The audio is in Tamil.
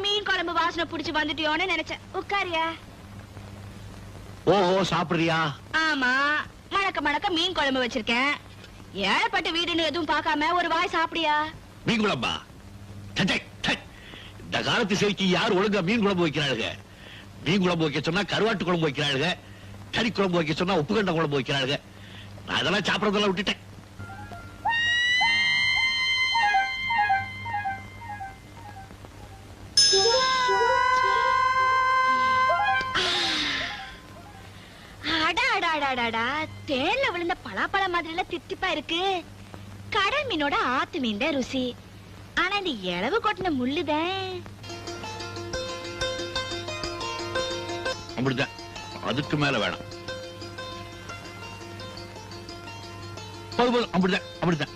மீன் குழம்பு வாசனை புடிச்சு வந்துட்டியோன்னு நினைச்சேன். உட்காரியா? ஓஹோ சாப்பிடுறியா? ஆமா. மணக்க மணக்க மீன் குழம்பு வச்சிருக்கேன். ஏழப்பட்ட வீடுன்னு எதுவும் பார்க்காம ஒரு வாய் சாப்பிடியா? மீன் குழம்பா. இந்த காலத்து செய்திக்கு யார் ஒழுங்கா மீன் குழம்பு வைக்கிறாளுங்க மீன் குழம்பு வைக்க சொன்னா கருவாட்டு குழம்பு வைக்கிறாளுங்க கறி குழம்பு வைக்க சொன்னா உப்புக்கண்ட குழம்பு வைக்கிறாளுங்க நான் அதெல்லாம் சாப்பிடறதெல்லாம் விட்டுட்டேன். அடாடாடாடா அடா விழுந்த பலாப்பழ மாதிரி எல்லாம் தித்திப்பா இருக்கு. கடல் மீனோட ஆத்து மீன் தான் ருசி. ஆனா இந்த இளவு கொட்டின முள்ளுதான். அப்படிதான். அதுக்கு மேல வேணாம். போதும் போதும். அப்படிதான் அப்படிதான் அப்படிதான்.